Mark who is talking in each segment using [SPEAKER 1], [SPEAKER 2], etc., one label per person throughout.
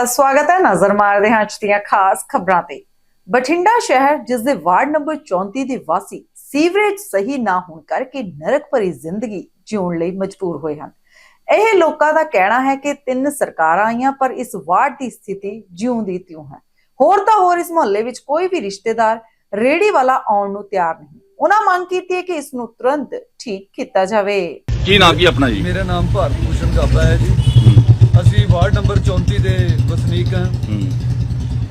[SPEAKER 1] ਤੁਹਾਡਾ ਸਵਾਗਤ ਹੈ ਨਜ਼ਰ ਮਾਰਦੇ ਹਾਂ ਅੱਜ ਦੀਆਂ ਖਾਸ ਖਬਰਾਂ ਤੇ। ਬਠਿੰਡਾ ਸ਼ਹਿਰ ਜਿਸ ਦੇ ਵਾਰਡ ਨੰਬਰ 34 ਦੇ ਵਾਸੀ ਸੀਵਰੇਜ ਸਹੀ ਨਾ ਹੋਣ ਕਰਕੇ ਨਰਕ ਭਰੀ ਜ਼ਿੰਦਗੀ ਜਿਉਣ ਲਈ ਮਜਬੂਰ ਹੋਏ ਹਨ। ਇਹ ਲੋਕਾਂ ਦਾ ਕਹਿਣਾ ਹੈ ਕਿ ਤਿੰਨ ਸਰਕਾਰਾਂ ਆਈਆਂ ਪਰ ਇਸ ਵਾਰਡ ਦੀ ਸਥਿਤੀ ਜਿਉਂ ਦੀ ਤਿਉਂ ਹੈ। ਹੋਰ ਤਾਂ ਹੋਰ ਇਸ ਮੁਹੱਲੇ ਵਿੱਚ ਕੋਈ ਵੀ ਰਿਸ਼ਤੇਦਾਰ ਰੇੜੀ ਵਾਲਾ ਆਉਣ ਨੂੰ ਤਿਆਰ ਨਹੀਂ। ਉਹਨਾਂ ਮੰਗ ਕੀਤੀ ਹੈ ਕਿ ਇਸ ਨੂੰ ਤੁਰੰਤ ਠੀਕ ਕੀਤਾ ਜਾਵੇ।
[SPEAKER 2] ਕੀ ਨਾਮ ਕੀ ਆਪਣਾ ਜੀ?
[SPEAKER 3] ਮੇਰਾ ਨਾਮ ਭਾਰਤ ਭੂਸ਼ਣ ਗਾਬਾ ਹੈ ਜੀ। ਵਾਰਡ ਨੰਬਰ 34 ਦੇ ਵਸਨੀਕ ਹਾਂ।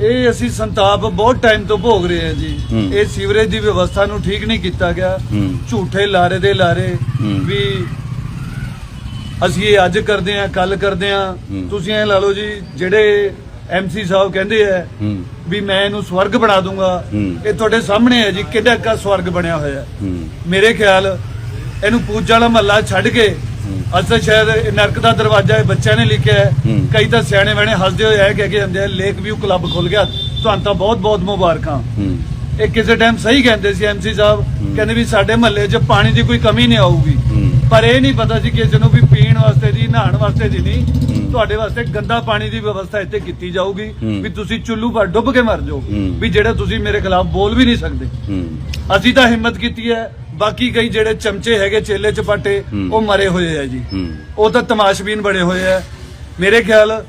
[SPEAKER 3] ਇਹ ਅਸੀਂ ਸੰਤਾਪ ਬਹੁਤ ਟਾਈਮ ਤੋਂ ਭੋਗ ਰਹੇ ਹਾਂ ਜੀ। ਇਹ ਸੀਵਰੇਜ ਦੀ ਵਿਵਸਥਾ ਨੂੰ ਠੀਕ ਨਹੀਂ ਕੀਤਾ ਗਿਆ। ਝੂਠੇ ਲਾਰੇ ਦੇ ਲਾਰੇ। ਵੀ ਅਸੀਂ ਇਹ ਅੱਜ ਕਰਦੇ ਹਾਂ ਕੱਲ ਕਰਦੇ ਹਾਂ। ਤੁਸੀਂ ਇਹ ਲਾ ਲਓ ਜੀ ਜਿਹੜੇ ਐਮਸੀ ਸਾਹਿਬ ਕਹਿੰਦੇ ਆ ਵੀ ਮੈਂ ਇਹਨੂੰ ਸਵਰਗ ਬਣਾ ਦੂੰਗਾ। ਇਹ ਤੁਹਾਡੇ ਸਾਹਮਣੇ ਹੈ ਜੀ ਕਿੱਡਾ ਕਾ ਸਵਰਗ ਬਣਿਆ ਹੋਇਆ। ਮੇਰੇ ਖਿਆਲ ਇਹਨੂੰ ਪੂਜਾ ਵਾਲਾ ਮਹੱਲਾ ਛੱਡ ਕੇ ਅਸਲ ਸ਼ਾਇਦ ਨਰਕ ਦਾ ਦਰਵਾਜ਼ਾ ਇਹ ਬੱਚਿਆਂ ਨੇ ਲਿਖਿਆ ਹੈ।
[SPEAKER 2] ਹੂੰ।
[SPEAKER 3] ਕਈ ਤਾਂ ਸਿਆਣੇ ਬਣੇ ਹੱਸਦੇ ਹੋਏ ਕਹਿ ਕੇ ਜਾਂਦੇ ਲੇਕ ਵਿਊ ਕਲੱਬ ਖੁੱਲ ਗਿਆ। ਤੁਹਾਨੂੰ ਤਾਂ ਬਹੁਤ ਬਹੁਤ ਮੁਬਾਰਕਾਂ।
[SPEAKER 2] ਹੂੰ।
[SPEAKER 3] ਇਹ ਕਿਸੇ ਟਾਈਮ ਸਹੀ ਕਹਿੰਦੇ ਸੀ ਐਮਸੀ ਸਾਹਿਬ। ਕਹਿੰਦੇ ਵੀ ਸਾਡੇ ਮਹੱਲੇ 'ਚ ਪਾਣੀ ਦੀ ਕੋਈ ਕਮੀ ਨਹੀਂ ਆਊਗੀ।
[SPEAKER 2] ਹੂੰ।
[SPEAKER 3] ਪਰ ਇਹ ਨਹੀਂ ਪਤਾ ਸੀ ਕਿਸੇ ਨੂੰ ਵੀ ਪੀਣ ਵਾਸਤੇ ਦੀ ਨਹਾਉਣ ਵਾਸਤੇ ਦੀ ਨਹੀਂ।
[SPEAKER 2] ਹੂੰ।
[SPEAKER 3] ਤੁਹਾਡੇ ਵਾਸਤੇ ਗੰਦਾ ਪਾਣੀ ਦੀ ਵਿਵਸਥਾ ਇੱਥੇ ਕੀਤੀ ਜਾਊਗੀ।
[SPEAKER 2] ਹੂੰ।
[SPEAKER 3] ਵੀ ਤੁਸੀਂ ਚੁੱਲੂ ਪਰ ਡੁੱਬ ਕੇ ਮਰ ਜਾਓ।
[SPEAKER 2] ਹੂੰ।
[SPEAKER 3] ਵੀ ਜਿਹੜਾ ਤੁਸੀਂ ਮੇਰੇ ਖਿਲਾਫ ਬੋਲ ਵੀ ਨਹੀਂ ਸਕਦੇ।
[SPEAKER 2] ਹੂੰ।
[SPEAKER 3] ਅਸੀਂ ਤਾਂ ਹਿੰਮਤ ਕੀਤੀ ਹੈ ਬਾਕੀ ਕਈ ਜਿਹੜੇ ਚਮਚੇ ਹੈਗੇ ਚੇਲੇ ਚਪਾਟੇ
[SPEAKER 2] ਹੂੰ।
[SPEAKER 3] ਉਹ ਮਰੇ ਹੋਏ ਆ ਜੀ।
[SPEAKER 2] ਹੂੰ।
[SPEAKER 3] ਉਹ ਤਾਂ ਤਮਾਸ਼ਬੀਨ ਬਣੇ ਹੋਏ ਆ। ਮੇਰੇ ਖਿਆਲ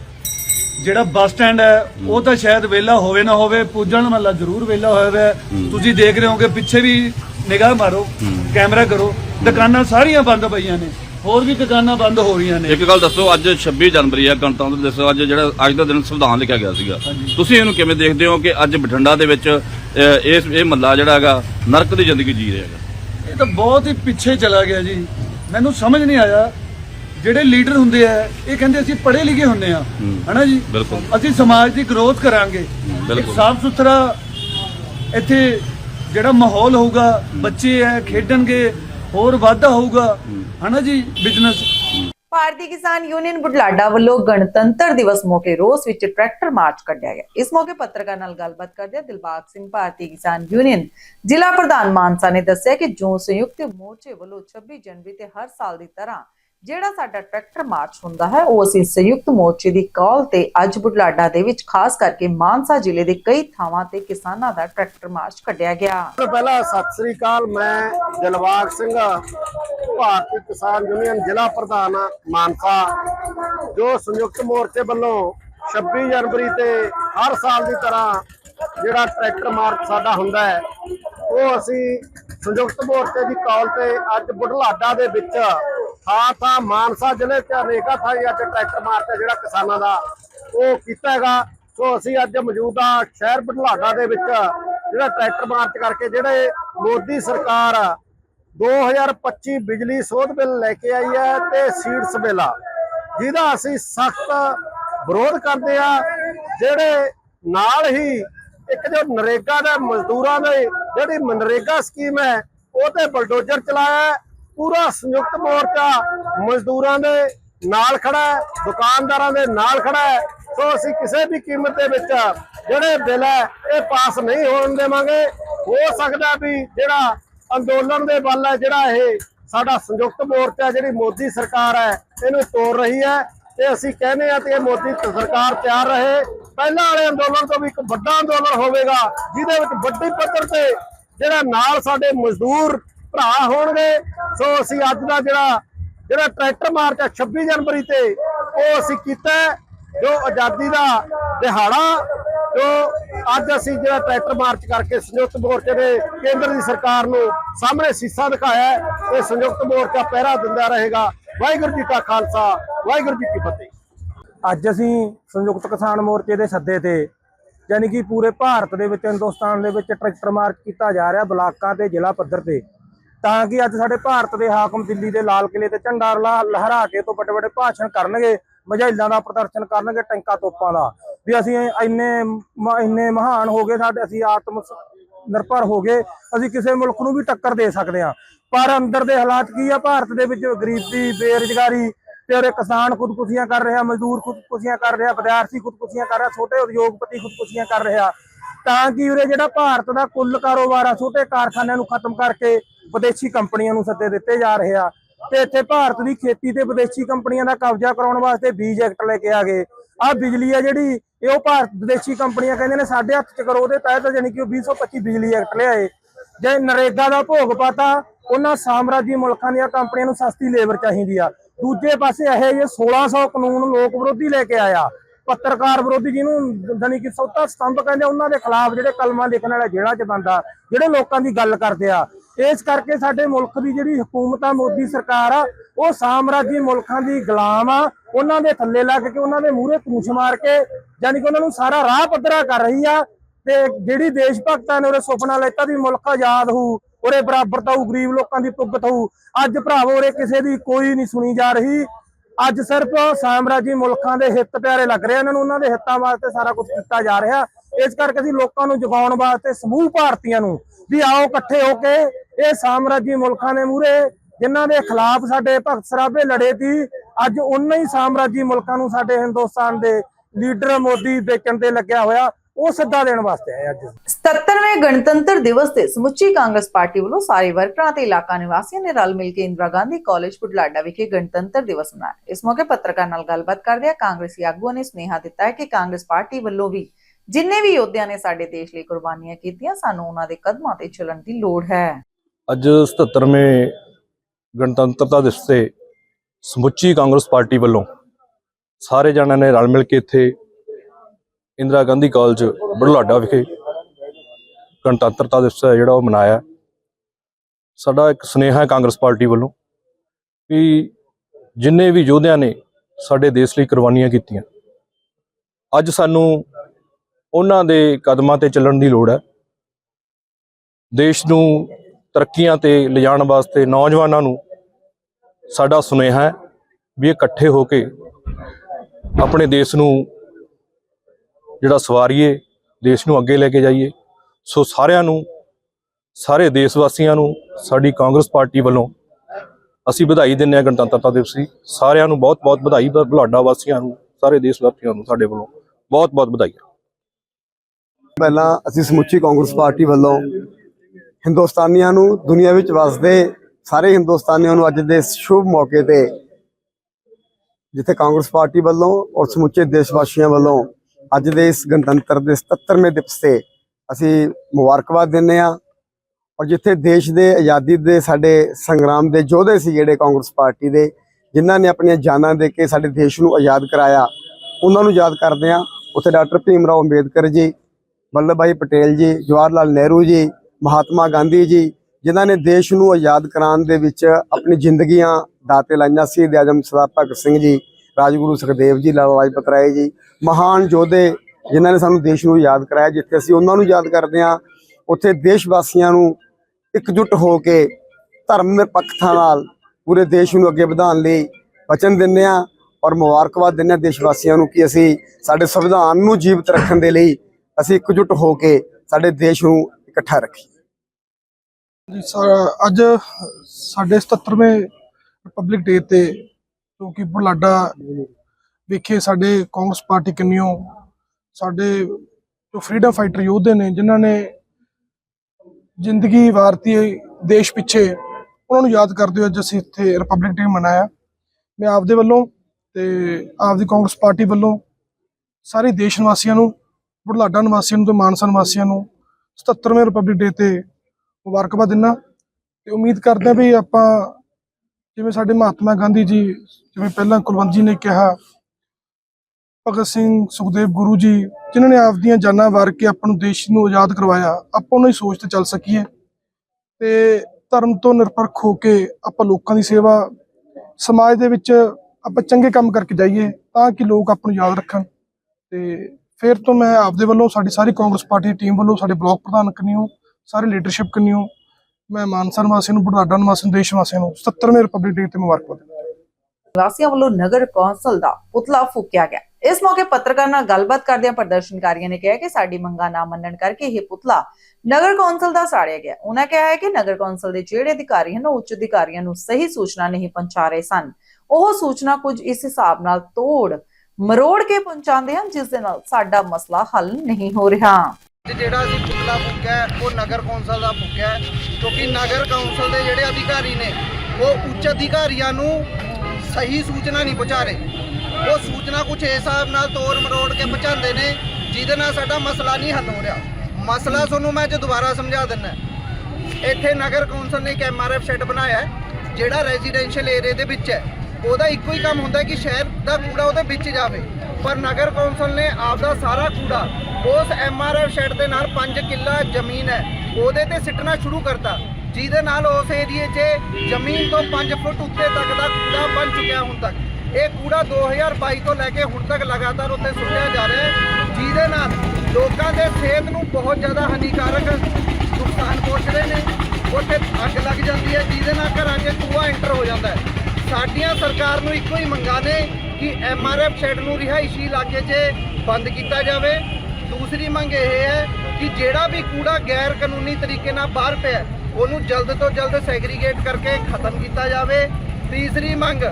[SPEAKER 3] ਜਿਹੜਾ ਬੱਸ ਸਟੈਂਡ ਹੈ ਉਹ ਤਾਂ ਸ਼ਾਇਦ ਵਿਹਲਾ ਹੋਵੇ ਨਾ ਹੋਵੇ ਪੂਜਣ ਮਹੱਲਾ ਜ਼ਰੂਰ ਵਿਹਲਾ ਹੋਇਆ ਹੈ। ਤੁਸੀਂ ਦੇਖ ਰਹੇ ਹੋਗੇ ਪਿੱਛੇ ਵੀ ਨਿਗਾਹ ਮਾਰੋ ਕੈਮਰਾ ਕਰੋ। ਦੁਕਾਨਾਂ ਸਾਰੀਆਂ ਬੰਦ ਪਈਆਂ ਨੇ। ਹੋਰ ਵੀ ਦੁਕਾਨਾਂ ਬੰਦ ਹੋ ਰਹੀਆਂ ਨੇ।
[SPEAKER 2] ਇੱਕ ਗੱਲ ਦੱਸੋ ਅੱਜ 26 ਜਨਵਰੀ ਆ ਗਣਤੰਤਰ ਦਿਵਸ ਅੱਜ ਜਿਹੜਾ ਅੱਜ ਦਾ ਦਿਨ ਸੰਵਿਧਾਨ ਲਿਖਿਆ ਗਿਆ ਸੀਗਾ। ਤੁਸੀਂ ਇਹਨੂੰ ਕਿਵੇਂ ਦੇਖਦੇ ਹੋ ਕਿ ਅੱਜ ਬਠਿੰਡਾ ਦੇ ਵਿੱਚ ਇਸ ਇਹ ਮੱਲਾ ਜਿਹੜਾ ਹੈਗਾ ਨਰਕ ਦੀ ਜ਼ਿੰਦਗੀ ਜੀ ਰਿਹਾ ਹੈਗਾ?
[SPEAKER 3] ਇਹ ਤਾਂ ਬਹੁਤ ਹੀ ਪਿੱਛੇ ਚਲਾ ਗਿਆ ਜੀ। ਮੈਨੂੰ ਸਮਝ ਨਹੀਂ ਆਇਆ ਜਿਹੜੇ ਲੀਡਰ ਹੁੰਦੇ ਆ ਇਹ ਕਹਿੰਦੇ ਅਸੀਂ ਪੜ੍ਹੇ ਲਿਖੇ ਹੁੰਨੇ ਆ। ਹਨਾ ਜੀ?
[SPEAKER 2] ਬਿਲਕੁਲ।
[SPEAKER 3] ਅਸੀਂ ਸਮਾਜ ਦੀ ਗਰੋਥ ਕਰਾਂਗੇ। ਸਾਫ਼ ਸੁਥਰਾ ਇੱਥੇ ਜਿਹੜਾ ਮਾਹੌਲ ਹੋਊਗਾ ਬੱਚੇ ਆ ਖੇਡਣਗੇ ਹੋਰ ਵਾਧਾ ਹੋਊਗਾ। ਹਨਾ ਜੀ ਬਿਜ਼ਨਸ
[SPEAKER 1] ਭਾਰਤੀ ਕਿਸਾਨ ਯੂਨੀਅਨ ਬੁਢਲਾਡਾ ਵੱਲੋਂ ਗਣਤੰਤਰ ਦਿਵਸ ਮੌਕੇ ਰੋਸ ਵਿੱਚ ਟਰੈਕਟਰ ਮਾਰਚ ਕੱਢਿਆ ਗਿਆ। ਇਸ ਮੌਕੇ ਪੱਤਰਕਾਰ ਨਾਲ ਗੱਲਬਾਤ ਕਰਦਿਆਂ ਦਿਲਬਾਗ ਸਿੰਘ ਭਾਰਤੀ ਕਿਸਾਨ ਯੂਨੀਅਨ ਜ਼ਿਲ੍ਹਾ ਪ੍ਰਧਾਨ ਮਾਨਸਾ ਨੇ ਦੱਸਿਆ ਕਿ ਜੋ ਸੰਯੁਕਤ ਮੋਰਚੇ ਵੱਲੋਂ 26 ਜਨਵਰੀ ਤੇ ਹਰ ਸਾਲ ਦੀ ਤਰ੍ਹਾਂ ਜਿਹੜਾ ਸਾਡਾ ਟਰੈਕਟਰ ਮਾਰਚ ਹੁੰਦਾ ਹੈ, ਉਹ ਅਸੀਂ ਸੰਯੁਕਤ ਮੋਰਚੇ ਦੀ ਕਾਲ ਤੇ ਅੱਜ ਬੁਢਲਾਡਾ ਦੇ ਵਿੱਚ, ਖਾਸ ਕਰਕੇ ਮਾਨਸਾ ਜ਼ਿਲ੍ਹੇ ਦੇ ਕਈ ਥਾਵਾਂ ਤੇ ਕਿਸਾਨਾਂ ਦਾ ਟਰੈਕਟਰ ਮਾਰਚ ਕੱਢਿਆ ਗਿਆ।
[SPEAKER 4] ਪਹਿਲਾਂ ਸਤਿ ਸ੍ਰੀ ਅਕਾਲ, ਮੈਂ ਦਿਲਬਾਗ ਸਿੰਘ, ਭਾਰਤੀ ਕਿਸਾਨ ਯੂਨੀਅਨ ਜ਼ਿਲ੍ਹਾ ਪ੍ਰਧਾਨ ਮਾਨਸਾ, ਜੋ ਸੰਯੁਕਤ ਮੋਰਚੇ ਵੱਲੋਂ 26 ਜਨਵਰੀ ਤੇ ਹਰ ਸਾਲ ਦੀ ਤਰ੍ਹਾਂ ਜਿਹੜਾ ਟਰੈਕਟਰ ਮਾਰਚ ਸਾਡਾ ਹੁੰਦਾ ਹੈ, ਉਹ ਅਸੀਂ ਸੰਯੁਕਤ ਮੋਰਚੇ ਦੀ ਕਾਲ ਤੇ ਅੱਜ ਬੁਢਲਾਡਾ ਦੇ ਵਿੱਚ ਥਾਂ ਥਾਂ ਮਾਨਸਾ ਜ਼ਿਲ੍ਹੇ ਚ ਅਨੇਕਾਂ ਥਾਈਂ ਅੱਜ ਟਰੈਕਟਰ ਮਾਰਚ ਹੈ ਜਿਹੜਾ ਕਿਸਾਨਾਂ ਦਾ ਉਹ ਕੀਤਾ ਹੈਗਾ। ਸੋ ਅਸੀਂ ਅੱਜ ਮੌਜੂਦਾ ਸ਼ਹਿਰ ਬੁਢਲਾਡਾ ਦੇ ਵਿੱਚ, ਜਿਹੜਾ ਟਰੈਕਟਰ ਮਾਰਚ ਕਰਕੇ ਜਿਹੜੇ ਮੋਦੀ ਸਰਕਾਰ 2025 ਬਿਜਲੀ ਸੋਧ ਬਿੱਲ ਲੈ ਕੇ ਆਈ ਹੈ ਤੇ ਸੀਡਸ ਬਿੱਲ ਆ। ਜਿਹਦਾ ਅਸੀਂ ਸਖਤ ਵਿਰੋਧ ਕਰਦੇ ਆ, ਜਿਹੜੇ ਨਾਲ ਹੀ ਇੱਕ ਜੋ ਨਰੇਗਾ ਦਾ ਮਜ਼ਦੂਰਾਂ ਦੇ ਜਿਹੜੀ ਮਨਰੇਗਾ ਸਕੀਮ ਹੈ, ਉਹ ਤੇ ਬਲਡੋਜ਼ਰ ਚਲਾਇਆ ਪੂਰਾ ਸੰਯੁਕਤ ਮੋਰਚਾ ਮਜ਼ਦੂਰਾਂ ਦੇ ਨਾਲ ਖੜਾ ਹੈ, ਦੁਕਾਨਦਾਰਾਂ ਦੇ ਨਾਲ ਖੜਾ ਹੈ। ਸੋ ਅਸੀਂ ਕਿਸੇ ਵੀ ਕੀਮਤ ਦੇ ਵਿੱਚ ਜਿਹੜੇ ਬਿੱਲ ਹੈ, ਇਹ ਪਾਸ ਨਹੀਂ ਹੋਣ ਦੇਵਾਂਗੇ। ਹੋ ਸਕਦਾ ਵੀ ਜਿਹੜਾ ਅੰਦੋਲਨ ਦੇ ਵੱਲ ਹੈ, ਜਿਹੜਾ ਇਹ ਸਾਡਾ ਸੰਯੁਕਤ ਮੋਰਚਾ ਜਿਹੜੀ ਮੋਦੀ ਸਰਕਾਰ ਹੈ, ਇਹਨੂੰ ਤੋੜ ਰਹੀ ਹੈ। ਤੇ ਅਸੀਂ ਕਹਿੰਦੇ ਆ ਤੇ ਇਹ ਮੋਦੀ ਸਰਕਾਰ ਤਿਆਰ ਰਹੇ। ਪਹਿਲਾਂ ਵਾਲੇ ਅੰਦੋਲਨ ਤੋਂ ਵੀ ਇੱਕ ਵੱਡਾ ਅੰਦੋਲਨ ਹੋਵੇਗਾ, ਜਿਹਦੇ ਵਿੱਚ ਵੱਡੀ ਪੱਧਰ ਤੇ ਜਿਹੜਾ ਨਾਲ ਸਾਡੇ ਮਜ਼ਦੂਰ ਭਰਾ ਹੋਣਗੇ, ਸੋ ਅਸੀਂ ਅੱਜ ਦਾ ਜਿਹੜਾ ਜਿਹੜਾ ਟਰੈਕਟਰ ਮਾਰਚ ਹੈ 26 ਜਨਵਰੀ ਤੇ, ਉਹ ਅਸੀਂ ਕੀਤਾ ਜੋ ਆਜ਼ਾਦੀ ਦਾ ਦਿਹਾੜਾ, ਜੋ ਅੱਜ ਅਸੀਂ ਜਿਹੜਾ ਟਰੈਕਟਰ ਮਾਰਚ ਕਰਕੇ ਸੰਯੁਕਤ ਮੋਰਚੇ ਦੇ ਕੇਂਦਰ ਦੀ ਸਰਕਾਰ ਨੂੰ ਸਾਹਮਣੇ ਸੀਸਾ ਦਿਖਾਇਆ ਹੈ, ਇਹ ਸੰਯੁਕਤ ਮੋਰਚਾ ਪਹਿਰਾ ਦਿੰਦਾ ਰਹੇਗਾ। ਵਾਹਿਗੁਰੂ ਜੀ ਕਾ ਖਾਲਸਾ, ਵਾਹਿਗੁਰੂ ਜੀ ਕੀ ਫਤਿਹ।
[SPEAKER 5] ਅੱਜ ਅਸੀਂ ਸੰਯੁਕਤ ਕਿਸਾਨ ਮੋਰਚੇ ਦੇ ਸੱਦੇ ਤੇ, ਯਾਨੀ ਕਿ ਪੂਰੇ ਭਾਰਤ ਦੇ ਵਿੱਚ, ਹਿੰਦੁਸਤਾਨ ਦੇ ਵਿੱਚ ਟਰੈਕਟਰ ਮਾਰਚ ਕੀਤਾ ਜਾ ਰਿਹਾ, ਬਲਾਕਾਂ ਤੇ ਜ਼ਿਲ੍ਹਾ ਪੱਧਰ ਤੇ। ਤਾਂ ਕਿ ਅੱਜ ਸਾਡੇ ਭਾਰਤ ਦੇ ਹਾਕਮ ਦਿੱਲੀ ਦੇ ਲਾਲ ਕਿਲੇ ਤੇ ਝੰਡਾ ਲਾ- ਲਹਿਰਾ ਕੇ ਤੋਂ ਵੱਡੇ ਵੱਡੇ ਭਾਸ਼ਣ ਕਰਨਗੇ ਮਝੈਲਾਂ ਦਾ ਪ੍ਰਦਰਸ਼ਨ ਕਰਨਗੇ ਟੈਂਕਾਂ ਤੋਪਾਂ ਦਾ। ਵੀ ਅਸੀਂ ਇੰਨੇ ਇੰਨੇ ਮਹਾਨ ਹੋ ਗਏ, ਸਾਡੇ ਅਸੀਂ ਆਤਮ ਨਿਰਭਰ ਹੋ ਗਏ, ਅਸੀਂ ਕਿਸੇ ਮੁਲਕ ਨੂੰ ਵੀ ਟੱਕਰ ਦੇ ਸਕਦੇ ਹਾਂ। ਪਰ ਅੰਦਰ ਦੇ ਹਾਲਾਤ ਕੀ ਆ? ਭਾਰਤ ਦੇ ਵਿੱਚ ਗਰੀਬੀ ਬੇਰੁਜ਼ਗਾਰੀ ਤੇ ਉਰੇ ਕਿਸਾਨ ਖੁਦਕੁਸ਼ੀਆਂ ਕਰ ਰਿਹਾ, ਮਜ਼ਦੂਰ ਖੁਦਕੁਸ਼ੀਆਂ ਕਰ ਰਿਹਾ, ਵਿਦਿਆਰਥੀ ਖੁਦਕੁਸ਼ੀਆਂ ਕਰ ਰਿਹਾ, ਛੋਟੇ ਉਦਯੋਗਪਤੀ ਖੁਦਕੁਸ਼ੀਆਂ ਕਰ ਰਿਹਾ। ਤਾਂ ਕਿ ਉਰੇ ਜਿਹੜਾ ਭਾਰਤ ਦਾ ਕੁੱਲ ਕਾਰੋਬਾਰ ਆ, ਛੋਟੇ ਕਾਰਖਾਨਿਆਂ ਨੂੰ ਖਤਮ ਕਰਕੇ ਵਿਦੇਸ਼ੀ ਕੰਪਨੀਆਂ ਨੂੰ ਸੱਦੇ ਦਿੱਤੇ ਜਾ ਰਹੇ ਆ ਤੇ ਇੱਥੇ ਭਾਰਤ ਦੀ ਖੇਤੀ ਤੇ ਵਿਦੇਸ਼ੀ ਕੰਪਨੀਆਂ ਦਾ ਕਬਜ਼ਾ ਕਰਾਉਣ ਵਾਸਤੇ ਬੀਜ ਐਕਟ ਲੈ ਕੇ ਆ ਗਏ। ਆ ਬਿਜਲੀ ਆ ਜਿਹੜੀ, ਇਹ ਉਹ ਭਾਰਤ ਵਿਦੇਸ਼ੀ ਕੰਪਨੀਆਂ ਕਹਿੰਦੇ ਨੇ ਸਾਡੇ ਹੱਥ 'ਚ ਕਰੋ, ਉਹਦੇ ਤਹਿਤ ਜਾਨੀ ਕਿ ਉਹ 225 ਬਿਜਲੀ ਐਕਟ ਲਿਆਏ। ਜੇ ਨਰੇਗਾ ਦਾ ਭੋਗ ਪਾਤਾ, ਉਹਨਾਂ ਸਾਮਰਾਜੀ ਮੁਲਕਾਂ ਦੀਆਂ ਕੰਪਨੀਆਂ ਨੂੰ ਸਸਤੀ ਲੇਬਰ ਚਾਹੀਦੀ ਆ। ਦੂਜੇ ਪਾਸੇ ਇਹ ਜੇ 1600 ਕਾਨੂੰਨ ਲੋਕ ਵਿਰੋਧੀ ਲੈ ਕੇ ਆਇਆ। ਪੱਤਰਕਾਰ ਵਿਰੋਧੀ ਜਿਹਨੂੰ ਜਾਨੀ ਕਿ ਸੌਤਾ ਸਤੰਭ ਕਹਿੰਦੇ ਉਹਨਾਂ ਦੇ ਖਿਲਾਫ ਜਿਹੜੇ ਕਲਮਾਂ ਲਿਖਣ ਵਾਲੇ ਜੇਲ੍ਹਾਂ 'ਚ ਬੰਦਾ, ਜਿਹੜੇ ਲੋਕਾਂ ਦੀ ਗੱਲ ਕਰਦੇ ਆ। ਇਸ ਕਰਕੇ ਸਾਡੇ ਮੁਲਕ ਦੀ ਜਿਹੜੀ ਹਕੂਮਤ ਆ ਮੋਦੀ ਸਰਕਾਰ ਆ, ਉਹ ਸਾਮਰਾਜੀ ਮੁਲਕਾਂ ਦੀ ਗੁਲਾਮ ਆ। ਉਹਨਾਂ ਦੇ ਥੱਲੇ ਲੱਗ ਕੇ, ਉਹਨਾਂ ਦੇ ਮੂਹਰੇ ਪੂਛ ਮਾਰ ਕੇ ਯਾਨੀ ਕਿ ਉਹਨਾਂ ਨੂੰ ਸਾਰਾ ਰਾਹ ਪੱਧਰਾ ਕਰ ਰਹੀ ਆ। ਤੇ ਜਿਹੜੀ ਦੇਸ਼ ਭਗਤਾਂ ਨੇ ਉਹਦੇ ਸੁਪਨਾ ਲੈਤਾ ਵੀ ਮੁਲਕ ਆਜ਼ਾਦ ਹੋਊ, ਉਹਦੇ ਬਰਾਬਰਤਾ ਹੋਊ ਗਰੀਬ ਲੋਕਾਂ ਦੀ ਪੁੱਗਤ ਹੋਊ। ਅੱਜ ਭਰਾਵੋ, ਉਹਦੇ ਕਿਸੇ ਦੀ ਕੋਈ ਨਹੀਂ ਸੁਣੀ ਜਾ ਰਹੀ। ਅੱਜ ਸਿਰਫ ਸਾਮਰਾਜੀ ਮੁਲਕਾਂ ਦੇ ਹਿੱਤ ਪਿਆਰੇ ਲੱਗ ਰਹੇ ਇਹਨਾਂ ਨੂੰ ਉਹਨਾਂ ਦੇ ਹਿੱਤਾਂ ਵਾਸਤੇ ਸਾਰਾ ਕੁਝ ਕੀਤਾ ਜਾ ਰਿਹਾ। ਇਸ ਕਰਕੇ ਅਸੀਂ ਲੋਕਾਂ ਨੂੰ ਜਗਾਉਣ ਵਾਸਤੇ ਸਮੂਹ ਭਾਰਤੀਆਂ ਨੂੰ ਵੀ ਆਓ ਇਕੱਠੇ ਹੋ ਕੇ ਇਹ ਸਾਮਰਾਜੀ ਮੁਲਕਾਂ ਦੇ ਮੂਹਰੇ, ਜਿਨ੍ਹਾਂ ਦੇ ਖਿਲਾਫ ਸਾਡੇ ਭਗਤ ਸਰਾਭੇ ਲੜੇ ਸੀ, ਅੱਜ ਉਹਨਾਂ ਹੀ ਸਾਮਰਾਜੀ ਮੁਲਕਾਂ ਨੂੰ ਸਾਡੇ ਹਿੰਦੁਸਤਾਨ ਦੇ ਲੀਡਰ ਮੋਦੀ ਵੇਚਣ ਤੇ ਲੱਗਿਆ ਹੋਇਆ। ਉਹ ਸਿੱਧਾ ਦੇਣ ਵਾਸਤੇ ਆਏ ਅੱਜ।
[SPEAKER 1] 77ਵੇਂ ਗਣਤੰਤਰ ਦਿਵਸ ਤੇ ਸਮੁੱਚੀ ਕਾਂਗਰਸ ਪਾਰਟੀ ਵੱਲੋਂ ਸਾਰੇ ਵਰਕਰਾਂ ਤੇ ਇਲਾਕਾ ਨਿਵਾਸੀਆਂ ਨੇ ਰਲ ਮਿਲ ਕੇ ਇੰਦਰਾ ਗਾਂਧੀ ਕਾਲਜ ਬੁਢਲਾਡਾ ਵਿਖੇ ਗਣਤੰਤਰ ਦਿਵਸ ਮਨਾਇਆ। ਇਸ ਮੌਕੇ ਪੱਤਰਕਾਰ ਨਾਲ ਗੱਲਬਾਤ ਕਰਦਿਆਂ ਕਾਂਗਰਸੀ ਆਗੂਆਂ ਨੇ ਸੁਨੇਹਾ ਦਿੱਤਾ ਹੈ ਕਿ ਕਾਂਗਰਸ ਪਾਰਟੀ ਵੱਲੋਂ ਵੀ ਜਿੰਨੇ ਵੀ ਯੋਧਿਆਂ ਨੇ ਸਾਡੇ ਦੇਸ਼ ਲਈ ਕੁਰਬਾਨੀਆਂ ਕੀਤੀਆਂ ਸਾਨੂੰ ਉਹਨਾਂ ਦੇ ਕਦਮਾਂ ਤੇ ਚੱਲਣ ਦੀ ਲੋੜ ਹੈ।
[SPEAKER 6] ਅੱਜ 77ਵੇਂ ਗਣਤੰਤਰਤਾ ਦਿਵਸ ਤੇ ਸਮੁੱਚੀ ਕਾਂਗਰਸ ਪਾਰਟੀ ਵੱਲੋਂ ਸਾਰੇ ਜਣਾਂ ਨੇ ਰਲ ਮਿਲ ਕੇ ਇੱਥੇ ਇੰਦਰਾ ਗਾਂਧੀ ਕਾਲਜ ਬੜਲਾਡਾ ਵਿਖੇ ਗਣਤੰਤਰਤਾ ਦਿਵਸ ਹੈ ਜਿਹੜਾ ਉਹ ਮਨਾਇਆ ਸਾਡਾ ਇੱਕ ਸੁਨੇਹਾ ਹੈ ਕਾਂਗਰਸ ਪਾਰਟੀ ਵੱਲੋਂ ਕਿ ਜਿੰਨੇ ਵੀ ਯੋਧਿਆਂ ਨੇ ਸਾਡੇ ਦੇਸ਼ ਲਈ ਕੁਰਬਾਨੀਆਂ ਕੀਤੀਆਂ, ਅੱਜ ਸਾਨੂੰ ਉਹਨਾਂ ਦੇ ਕਦਮਾਂ ਤੇ ਚੱਲਣ ਦੀ ਲੋੜ ਹੈ। ਦੇਸ਼ ਨੂੰ ਤਰੱਕੀਆਂ ਤੇ ਲਿਜਾਣ ਵਾਸਤੇ ਨੌਜਵਾਨਾਂ ਨੂੰ ਸਾਡਾ ਸੁਨੇਹਾ ਹੈ ਵੀ ਇਕੱਠੇ ਹੋ ਕੇ ਆਪਣੇ ਦੇਸ਼ ਨੂੰ ਜਿਹੜਾ ਸਵਾਰੀਏ, ਦੇਸ਼ ਨੂੰ ਅੱਗੇ ਲੈ ਕੇ ਜਾਈਏ। ਸੋ ਸਾਰਿਆਂ ਨੂੰ, ਸਾਰੇ ਦੇਸ਼ ਵਾਸੀਆਂ ਨੂੰ, ਸਾਡੀ ਕਾਂਗਰਸ ਪਾਰਟੀ ਵੱਲੋਂ ਅਸੀਂ ਵਧਾਈ ਦਿੰਦੇ ਹਾਂ ਗਣਤੰਤਰਤਾ ਦਿਵਸ ਦੀ। ਸਾਰਿਆਂ ਨੂੰ ਬਹੁਤ-ਬਹੁਤ ਵਧਾਈ, ਬੁਲਾਡਾ ਵਾਸੀਆਂ ਨੂੰ, ਸਾਰੇ ਦੇਸ਼ ਵਾਸੀਆਂ ਨੂੰ ਸਾਡੇ ਵੱਲੋਂ ਬਹੁਤ-ਬਹੁਤ ਵਧਾਈ।
[SPEAKER 7] ਪਹਿਲਾਂ ਅਸੀਂ ਸਮੁੱਚੀ ਕਾਂਗਰਸ ਪਾਰਟੀ ਵੱਲੋਂ ਹਿੰਦੁਸਤਾਨੀਆਂ ਨੂੰ ਦੁਨੀਆ ਵਿੱਚ ਵਸਦੇ ਸਾਰੇ ਹਿੰਦੁਸਤਾਨੀਆਂ ਨੂੰ ਅੱਜ ਦੇ ਸ਼ੁਭ ਮੌਕੇ ਤੇ ਜਿੱਥੇ ਕਾਂਗਰਸ ਪਾਰਟੀ ਵੱਲੋਂ ਔਰ ਸਮੁੱਚੇ ਦੇਸ਼ ਵਾਸੀਆਂ ਵੱਲੋਂ ਅੱਜ ਦੇ ਇਸ ਗਣਤੰਤਰ ਦੇ 77ਵੇਂ ਦਿਵਸ ਤੇ ਅਸੀਂ ਮੁਬਾਰਕਬਾਦ ਦਿੰਦੇ ਹਾਂ। ਔਰ ਜਿੱਥੇ ਦੇਸ਼ ਦੇ ਆਜ਼ਾਦੀ ਦੇ ਸਾਡੇ ਸੰਗਰਾਮ ਦੇ ਯੋਧੇ ਸੀ ਜਿਹੜੇ ਕਾਂਗਰਸ ਪਾਰਟੀ ਦੇ, ਜਿਨ੍ਹਾਂ ਨੇ ਆਪਣੀਆਂ ਜਾਨਾਂ ਦੇ ਕੇ ਸਾਡੇ ਦੇਸ਼ ਨੂੰ ਆਜ਼ਾਦ ਕਰਾਇਆ, ਉਹਨਾਂ ਨੂੰ ਯਾਦ ਕਰਦੇ ਹਾਂ। ਉੱਥੇ ਡਾਕਟਰ ਭੀਮ ਰਾਓ ਅੰਬੇਦਕਰ ਜੀ ਵੱਲਭ ਭਾਈ ਪਟੇਲ ਜੀ, ਜਵਾਹਰ ਲਾਲ ਨਹਿਰੂ ਜੀ, ਮਹਾਤਮਾ ਗਾਂਧੀ ਜੀ, ਜਿਨ੍ਹਾਂ ਨੇ ਦੇਸ਼ ਨੂੰ ਆਜ਼ਾਦ ਕਰਾਉਣ ਦੇ ਵਿੱਚ ਆਪਣੀ ਜ਼ਿੰਦਗੀਆਂ ਦਾਤੇ ਲਾਈਆਂ। ਸੀ ਦੇ ਆਜਮ ਸਰਦਾਰ ਭਗਤ ਸਿੰਘ ਜੀ ਰਾਜਗੁਰੂ ਸੁਖਦੇਵ ਜੀ, ਲਾਲਾ ਲਾਜਪਤ ਰਾਏ ਜੀ, ਮਹਾਨ ਯੋਧੇ ਜਿਨ੍ਹਾਂ ਨੇ ਸਾਨੂੰ ਦੇਸ਼ ਨੂੰ ਯਾਦ ਕਰਾਇਆ, ਜਿੱਥੇ ਅਸੀਂ ਉਹਨਾਂ ਨੂੰ ਯਾਦ ਕਰਦੇ ਹਾਂ, ਉੱਥੇ ਦੇਸ਼ ਵਾਸੀਆਂ ਨੂੰ ਇਕਜੁੱਟ ਹੋ ਕੇ ਧਰਮ ਨਿਰਪੱਖਤਾ ਨਾਲ ਪੂਰੇ ਦੇਸ਼ ਨੂੰ ਅੱਗੇ ਵਧਾਉਣ ਲਈ ਵਚਨ ਦਿੰਦੇ ਹਾਂ ਔਰ ਮੁਬਾਰਕਬਾਦ ਦਿੰਦੇ ਹਾਂ ਦੇਸ਼ ਵਾਸੀਆਂ ਨੂੰ ਕਿ ਅਸੀਂ ਸਾਡੇ ਸੰਵਿਧਾਨ ਨੂੰ ਜੀਵਤ ਰੱਖਣ ਦੇ ਲਈ ਅਸੀਂ ਇਕਜੁੱਟ ਹੋ ਕੇ ਸਾਡੇ ਦੇਸ਼ ਨੂੰ ਇਕੱਠਾ ਰੱਖੀਏ।
[SPEAKER 8] ਅੱਜ ਸਾਡੇ 77ਵੇਂ ਰਿਪਬਲਿਕ ਡੇ ਤੇ ਜੋ ਕਿ ਬੁਢਲਾਡਾ ਵਿਖੇ ਸਾਡੇ ਕਾਂਗਰਸ ਪਾਰਟੀ ਕੰਨਿਓ, ਸਾਡੇ ਜੋ ਫਰੀडम ਫਾਈਟਰ ਯੋਧੇ ਨੇ, ਜਿਨ੍ਹਾਂ ਨੇ ਜ਼ਿੰਦਗੀ ਵਾਰਤੀ ਦੇਸ਼ ਪਿੱਛੇ, ਉਹਨਾਂ ਨੂੰ ਯਾਦ ਕਰਦੇ ਹੋਏ ਅੱਜ ਅਸੀਂ ਇੱਥੇ ਰਿਪਬਲਿਕ ਡੇ ਮਨਾਇਆ। ਮੈਂ ਆਪਦੇ ਵੱਲੋਂ ਤੇ ਆਪਦੀ ਕਾਂਗਰਸ ਪਾਰਟੀ ਵੱਲੋਂ ਸਾਰੇ ਦੇਸ਼ ਨਿਵਾਸੀਆਂ ਨੂੰ, ਬੁਢਲਾਡਾ ਨਿਵਾਸੀਆਂ ਨੂੰ ਤੇ ਮਾਨਸਾ ਨਿਵਾਸੀਆਂ ਨੂੰ 77ਵੇਂ ਰਿਪਬਲਿਕ ਡੇ ਤੇ ਮੁਬਾਰਕਬਾਦ ਦਿੰਦਾ ਤੇ ਉਮੀਦ ਕਰਦੇ ਹਾਂ ਵੀ ਆਪਾਂ ਜਿਵੇਂ ਸਾਡੇ ਮਹਾਤਮਾ ਗਾਂਧੀ ਜੀ, ਜਿਵੇਂ ਪਹਿਲਾਂ ਕੁਲਵੰਤ ਜੀ ਨੇ ਕਿਹਾ, ਭਗਤ ਸਿੰਘ ਸੁਖਦੇਵ ਗੁਰੂ ਜੀ, ਜਿਨ੍ਹਾਂ ਨੇ ਆਪਦੀਆਂ ਜਾਨਾਂ ਵਾਰ ਕੇ ਆਪਾਂ ਨੂੰ ਦੇਸ਼ ਨੂੰ ਆਜ਼ਾਦ ਕਰਵਾਇਆ, ਆਪਾਂ ਉਹਨਾਂ ਦੀ ਸੋਚ ਤੇ ਚੱਲ ਸਕੀਏ। ਤੇ ਧਰਮ ਤੋਂ ਨਿਰਪੱਖ ਹੋ ਕੇ ਆਪਾਂ ਲੋਕਾਂ ਦੀ ਸੇਵਾ, ਸਮਾਜ ਦੇ ਵਿੱਚ ਆਪਾਂ ਚੰਗੇ ਕੰਮ ਕਰਕੇ ਜਾਈਏ, ਤਾਂ ਕਿ ਲੋਕ ਆਪਾਂ ਨੂੰ ਯਾਦ ਰੱਖਣ। ਤੇ ਫਿਰ ਤੋਂ ਮੈਂ ਆਪਦੇ ਵੱਲੋਂ ਸਾਡੀ ਸਾਰੀ ਕਾਂਗਰਸ ਪਾਰਟੀ ਦੀ ਟੀਮ ਵੱਲੋਂ ਸਾਡੇ ਬਲਾਕ ਪ੍ਰਧਾਨ ਕਨੀਓ ਸਾਰੇ ਲੀਡਰਸ਼ਿਪ ਕਨੀਓ ਮੈਂ ਮਾਨਸਾ ਨਿਵਾਸੀਆਂ ਨੂੰ, ਬੁਢਲਾਡਾ ਨਿਵਾਸੀਆਂ ਦੇਸ਼ ਵਾਸੀਆਂ ਨੂੰ 77ਵੇਂ ਰਿਪਬਲਿਕ ਡੇ ਤੇ ਮੁਬਾਰਕਬਾਦ
[SPEAKER 1] ਨਿਵਾਸੀਆਂ ਵੱਲੋਂ ਨਗਰ ਕੌਂਸਲ ਦਾ ਪੁਤਲਾ ਫੂਕਿਆ ਗਿਆ। ਇਸ ਮੌਕੇ ਪੱਤਰਕਾਰ ਨਾਲ ਗੱਲਬਾਤ ਕਰਦਿਆਂ ਪ੍ਰਦਰਸ਼ਨਕਾਰੀਆਂ ਨੇ ਕਿਹਾ ਕਿ ਸਾਡੀ ਮੰਗਾਂ ਨਾ ਮੰਨਣ ਕਰਕੇ ਇਹ ਪੁਤਲਾ ਨਗਰ ਕੌਂਸਲ ਦਾ ਸਾੜਿਆ ਗਿਆ। ਉਹਨਾਂ ਕਿਹਾ ਹੈ ਕਿ ਨਗਰ ਕੌਂਸਲ ਦੇ ਜਿਹੜੇ ਅਧਿਕਾਰੀ ਹਨ, ਉਹ ਉੱਚ ਅਧਿਕਾਰੀਆਂ ਨੂੰ ਸਹੀ ਸੂਚਨਾ ਨਹੀਂ ਪਹੁੰਚਾ ਰਹੇ ਸਨ। ਉਹ ਸੂਚਨਾ ਕੁਝ ਇਸ ਹਿਸਾਬ ਨਾਲ ਤੋੜ ਮਰੋੜ ਕੇ ਪਹੁੰਚਾਉਂਦੇ ਹਨ, ਜਿਸ ਦੇ ਨਾਲ ਸਾਡਾ ਮਸਲਾ ਹੱਲ ਨਹੀਂ ਹੋ ਰਿਹਾ।
[SPEAKER 9] ਜਿਹੜਾ ਅਸੀਂ ਪੁਤਲਾ ਫੂਕਿਆ ਹੈ, ਉਹ ਨਗਰ ਕੌਂਸਲ ਦਾ ਫੂਕਿਆ ਹੈ, ਕਿਉਂਕਿ ਨਗਰ ਕੌਂਸਲ ਦੇ ਜਿਹੜੇ ਅਧਿਕਾਰੀ ਨੇ ਉਹ ਉੱਚ ਅਧਿਕਾਰੀਆਂ ਨੂੰ ਸਹੀ ਸੂਚਨਾ ਨਹੀਂ ਪਹੁੰਚਾ ਰਹੇ। ਉਹ ਸੂਚਨਾ ਕੁਝ ਇਸ ਹਿਸਾਬ ਨਾਲ ਤੋੜ ਮਰੋੜ ਕੇ ਪਹੁੰਚਾਉਂਦੇ ਨੇ ਜਿਹਦੇ ਨਾਲ ਸਾਡਾ ਮਸਲਾ ਨਹੀਂ ਹੱਲ ਹੋ ਰਿਹਾ। ਮਸਲਾ ਤੁਹਾਨੂੰ ਮੈਂ ਅੱਜ ਦੁਬਾਰਾ ਸਮਝਾ ਦਿੰਦਾ ਇੱਥੇ ਨਗਰ ਕੌਂਸਲ ਨੇ ਇੱਕ ਐਮਆਰਐਫ ਸ਼ੈੱਡ ਬਣਾਇਆ ਜਿਹੜਾ ਰੈਜ਼ੀਡੈਂਸ਼ੀਅਲ ਏਰੀਆ ਦੇ ਵਿੱਚ ਹੈ। ਉਹਦਾ ਇੱਕੋ ਹੀ ਕੰਮ ਹੁੰਦਾ ਕਿ ਸ਼ਹਿਰ ਦਾ ਕੂੜਾ ਉਹਦੇ ਵਿੱਚ ਜਾਵੇ। ਪਰ ਨਗਰ ਕੌਂਸਲ ਨੇ ਆਪਦਾ ਸਾਰਾ ਕੂੜਾ ਉਸ ਐਮਆਰਐਫ ਸ਼ੈੱਡ ਦੇ ਨਾਲ 5 ਕਿੱਲਾ ਜ਼ਮੀਨ ਹੈ, ਉਹਦੇ ਤੇ ਸਿੱਟਣਾ ਸ਼ੁਰੂ ਕਰਤਾ। ਜਿਹਦੇ ਨਾਲ ਉਸ ਏਰੀਏ 'ਚ ਜ਼ਮੀਨ ਤੋਂ 5 ਫੁੱਟ ਉੱਤੇ ਤੱਕ ਦਾ ਕੂੜਾ ਬਣ ਚੁੱਕਿਆ ਹੁਣ ਤੱਕ। ਇਹ ਕੂੜਾ 2022 ਤੋਂ ਲੈ ਕੇ ਹੁਣ ਤੱਕ ਲਗਾਤਾਰ ਉੱਤੇ ਸੁੱਟਿਆ ਜਾ ਰਿਹਾ ਹੈ, ਜਿਹਦੇ ਨਾਲ ਲੋਕਾਂ ਦੇ ਸਿਹਤ ਨੂੰ ਬਹੁਤ ਜ਼ਿਆਦਾ ਹਾਨੀਕਾਰਕ ਨੁਕਸਾਨ ਪਹੁੰਚ ਰਹੇ ਨੇ। ਉੱਥੇ ਅੱਗ ਲੱਗ ਜਾਂਦੀ ਹੈ, ਜਿਹਦੇ ਨਾਲ ਘਰਾਂ 'ਚ ਧੂਆ ਐਂਟਰ ਹੋ ਜਾਂਦਾ ਹੈ। ਸਾਡੀਆਂ ਸਰਕਾਰ ਨੂੰ ਇੱਕੋ ਹੀ ਮੰਗਾਂ ਨੇ ਕਿ ਐਮਆਰਐਫ ਸ਼ੈੱਡ ਨੂੰ ਰਿਹਾਇਸ਼ੀ ਇਲਾਕੇ 'ਚ ਬੰਦ ਕੀਤਾ ਜਾਵੇ। ਦੂਸਰੀ ਮੰਗ ਇਹ ਹੈ ਕਿ ਜਿਹੜਾ ਵੀ ਕੂੜਾ ਗੈਰ ਕਾਨੂੰਨੀ ਤਰੀਕੇ ਨਾਲ ਬਾਹਰ ਪਿਆ ਉਹਨੂੰ ਜਲਦ ਤੋਂ ਜਲਦ ਸੈਗਰੀਗੇਟ ਕਰਕੇ ਖਤਮ ਕੀਤਾ ਜਾਵੇ। ਤੀਸਰੀ ਮੰਗ,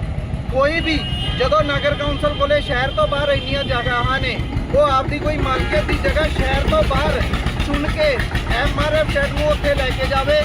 [SPEAKER 9] ਕੋਈ ਵੀ ਜਦੋਂ ਨਗਰ ਕੌਂਸਲ ਕੋਲੇ ਸ਼ਹਿਰ ਤੋਂ ਬਾਹਰ ਇੰਨੀਆਂ ਜਗ੍ਹਾਵਾਂ ਨੇ, ਉਹ ਆਪਦੀ ਕੋਈ ਮਾਰਕੀਟ ਦੀ ਜਗ੍ਹਾ ਸ਼ਹਿਰ ਤੋਂ ਬਾਹਰ ਚੁਣ ਕੇ ਐਮਆਰਐਫ ਸ਼ੈੱਡ ਨੂੰ ਉੱਥੇ ਲੈ ਕੇ ਜਾਵੇ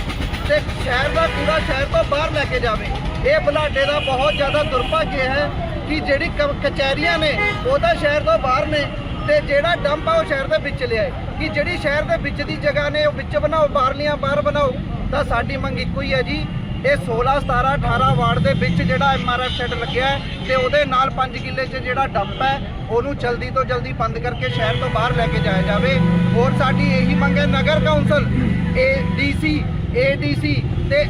[SPEAKER 9] ਤੇ ਸ਼ਹਿਰ ਦਾ ਕੂੜਾ ਸ਼ਹਿਰ ਤੋਂ ਬਾਹਰ ਲੈ ਕੇ ਜਾਵੇ। ਇਹ ਬੁਲਾਡੇ ਦਾ ਬਹੁਤ ਜ਼ਿਆਦਾ ਦੁਰਭਾਗ ਹੈ ਕਿ ਜਿਹੜੀ ਕ- ਕਚਹਿਰੀਆਂ ਨੇ ਉਹ ਤਾਂ ਸ਼ਹਿਰ ਤੋਂ ਬਾਹਰ ਨੇ ਤੇ ਜਿਹੜਾ ਡੰਪ ਆ ਉਹ ਸ਼ਹਿਰ ਦੇ ਵਿੱਚ ਲਿਆਏ। ਕਿ ਜਿਹੜੀ ਸ਼ਹਿਰ ਦੇ ਵਿੱਚ ਦੀ ਜਗ੍ਹਾ ਨੇ, ਉਹ ਵਿੱਚ ਬਣਾਓ ਬਾਹਰਲੀਆਂ ਬਾਹਰ ਬਣਾਓ, ਤਾਂ ਸਾਡੀ ਮੰਗ ਇੱਕੋ ਹੀ ਹੈ ਜੀ। ਇਹ 16 17 18 ਵਾਰਡ ਦੇ ਵਿੱਚ ਜਿਹੜਾ ਐਮਆਰਐਫ ਸ਼ੈਡ ਲੱਗਿਆ ਹੈ ਤੇ ਉਹਦੇ ਨਾਲ 5 ਕਿੱਲੇ 'ਚ ਜਿਹੜਾ ਡੰਪ ਹੈ, ਉਹਨੂੰ ਜਲਦੀ ਤੋਂ ਜਲਦੀ ਬੰਦ ਕਰਕੇ ਸ਼ਹਿਰ ਤੋਂ ਬਾਹਰ ਲੈ ਕੇ ਜਾਇਆ ਜਾਵੇ। ਹੋਰ ਸਾਡੀ ਇਹੀ ਮੰਗ ਹੈ, ਨਗਰ ਕੌਂਸਲ ਏਡੀਸੀ ਏਡੀਸੀ ਤੇ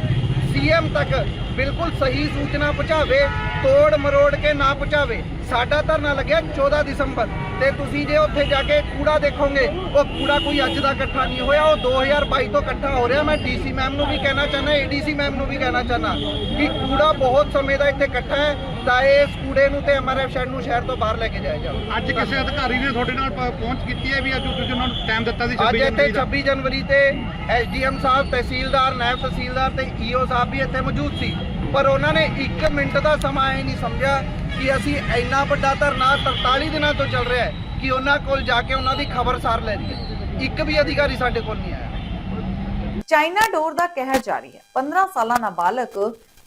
[SPEAKER 9] ਸੀਐਮ ਤੱਕ ਬਿਲਕੁਲ ਸਹੀ ਸੂਚਨਾ ਪਹੁੰਚਾਵੇ ਤੋੜ ਮਰੋੜ ਕੇ ਨਾ ਪਹੁੰਚਾਵੇ। ਸਾਡਾ ਧਰਨਾ ਲੱਗਿਆ 14 ਦਸੰਬਰ ਤੇ ਤੁਸੀਂ ਜੇ ਉੱਥੇ ਜਾ ਕੇ ਕੂੜਾ ਦੇਖੋਗੇ ਉਹ ਕੂੜਾ ਕੋਈ ਅੱਜ ਦਾ ਇਕੱਠਾ ਨਹੀਂ ਹੋਇਆ ਉਹ 2022 ਤੋਂ ਇਕੱਠਾ ਹੋ ਰਿਹਾ। ਮੈਂ ਡੀਸੀ ਮੈਮ ਨੂੰ ਵੀ ਕਹਿਣਾ ਚਾਹੁੰਦਾ ਏਡੀਸੀ ਮੈਮ ਨੂੰ ਵੀ ਕਹਿਣਾ ਚਾਹੁੰਦਾ ਕਿ ਕੂੜਾ ਬਹੁਤ ਸਮੇਂ ਦਾ ਇੱਥੇ ਇਕੱਠਾ ਹੈ ਤਾਂ ਇਸ ਕੂੜੇ ਨੂੰ ਤੇ ਐਮਆਰਐਫ ਸ਼ੈਡ ਨੂੰ ਸ਼ਹਿਰ ਤੋਂ ਬਾਹਰ ਲੈ ਕੇ ਜਾਇਆ ਜਾਵੇ।
[SPEAKER 10] ਅੱਜ ਕਿਸੇ ਅਧਿਕਾਰੀ ਨੇ ਤੁਹਾਡੇ ਨਾਲ ਪਹੁੰਚ ਕੀਤੀ ਹੈ ਵੀ ਅੱਜ ਤੁਸੀਂ ਉਹਨਾਂ ਨੂੰ ਟਾਈਮ ਦਿੱਤਾ ਸੀ
[SPEAKER 9] ਅੱਜ
[SPEAKER 10] 26
[SPEAKER 9] ਇੱਥੇ
[SPEAKER 10] ਜਨਵਰੀ ਦਾ?
[SPEAKER 9] 26 ਜਨਵਰੀ ਤੇ ਐਸਡੀਐਮ ਸਾਹਿਬ ਤਹਿਸੀਲਦਾਰ ਨਾਇਬ ਤਹਿਸੀਲਦਾਰ ਤੇ ਈਓ ਸਾਹਿਬ ਵੀ ਇੱਥੇ ਮੌਜੂਦ ਸੀ। ਪਰ ਉਹਨਾਂ ਨੇ 1 ਮਿੰਟ ਦਾ ਸਮਾਂ ਇਹ ਨਹੀਂ ਸਮਝਿਆ ਕਿ ਅਸੀਂ ਇੰਨਾ ਵੱਡਾ ਧਰਨਾ 43 ਦਿਨਾਂ ਤੋਂ ਚੱਲ ਰਿਹਾ ਹੈ ਕਿ ਉਹਨਾਂ ਕੋਲ ਜਾ ਕੇ ਉਹਨਾਂ ਦੀ ਖਬਰਸਾਰ ਲੈ ਲਈਏ। ਇੱਕ ਵੀ ਅਧਿਕਾਰੀ ਸਾਡੇ ਕੋਲ ਨਹੀਂ ਆਇਆ।
[SPEAKER 1] ਚਾਈਨਾ ਡੋਰ ਦਾ ਕਹਿਰ ਜਾਰੀ ਹੈ। 15 ਸਾਲਾਂ ਨਾਬਾਲਗ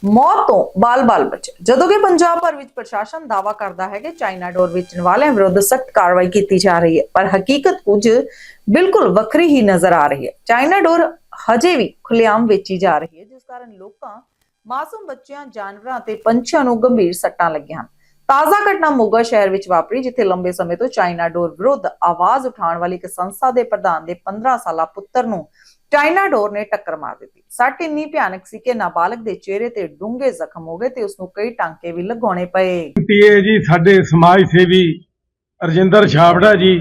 [SPEAKER 1] ਮੌਤ ਤੋਂ ਬਾਲ-ਬਾਲ ਬਚੇ ਜਦੋਂ ਕਿ ਪੰਜਾਬ ਭਰ ਵਿੱਚ ਪ੍ਰਸ਼ਾਸਨ ਦਾਵਾ ਕਰਦਾ ਹੈ ਕਿ ਚਾਈਨਾ ਡੋਰ ਵੇਚਣ ਵਾਲਿਆਂ ਵਿਰੁੱਧ ਸਖਤ ਕਾਰਵਾਈ ਕੀਤੀ ਜਾ ਰਹੀ ਹੈ। ਪਰ ਹਕੀਕਤ ਕੁਝ ਬਿਲਕੁਲ ਵੱਖਰੀ ਹੀ ਨਜ਼ਰ ਆ ਰਹੀ ਹੈ। ਚਾਈਨਾ ਡੋਰ ਹਜੇ ਵੀ ਖੁੱਲੇਆਮ ਵੇਚੀ ਜਾ ਰਹੀ ਹੈ, ਜਿਸ ਕਾਰਨ ਲੋਕਾਂ ਮਾਸੂਮ ਬੱਚਿਆਂ, ਜਾਨਵਰਾਂ ਤੇ ਪੰਛੀਆਂ ਨੂੰ ਗੰਭੀਰ ਸੱਟਾਂ ਲੱਗੀਆਂ ਹਨ। ਤਾਜ਼ਾ ਘਟਨਾ ਮੋਗਾ ਸ਼ਹਿਰ ਵਿੱਚ ਵਾਪਰੀ, ਜਿੱਥੇ ਲੰਬੇ ਸਮੇਂ ਤੋਂ ਚਾਈਨਾ ਡੋਰ ਵਿਰੁੱਧ ਆਵਾਜ਼ ਉਠਾਉਣ ਵਾਲੀ ਇੱਕ ਸੰਸਥਾ ਦੇ ਪ੍ਰਧਾਨ ਦੇ 15 ਸਾਲਾ ਪੁੱਤਰ ਨੂੰ ਚਾਈਨਾ ਡੋਰ ਨੇ ਟੱਕਰ ਮਾਰ ਦਿੱਤੀ। ਸੱਟ ਇੰਨੀ ਭਿਆਨਕ ਸੀ ਕਿ ਨਾਬਾਲਗ ਦੇ ਚਿਹਰੇ ਤੇ ਡੂੰਘੇ ਜ਼ਖਮ ਹੋ ਗਏ ਤੇ ਉਸ ਨੂੰ ਕਈ ਟਾਂਕੇ ਵੀ ਲਗਾਉਣੇ ਪਏ।
[SPEAKER 11] ਬੇਨਤੀ ਜੀ, ਸਾਡੇ ਸਮਾਜ ਸੇਵੀ ਰਜਿੰਦਰ ਛਾਬੜਾ ਜੀ,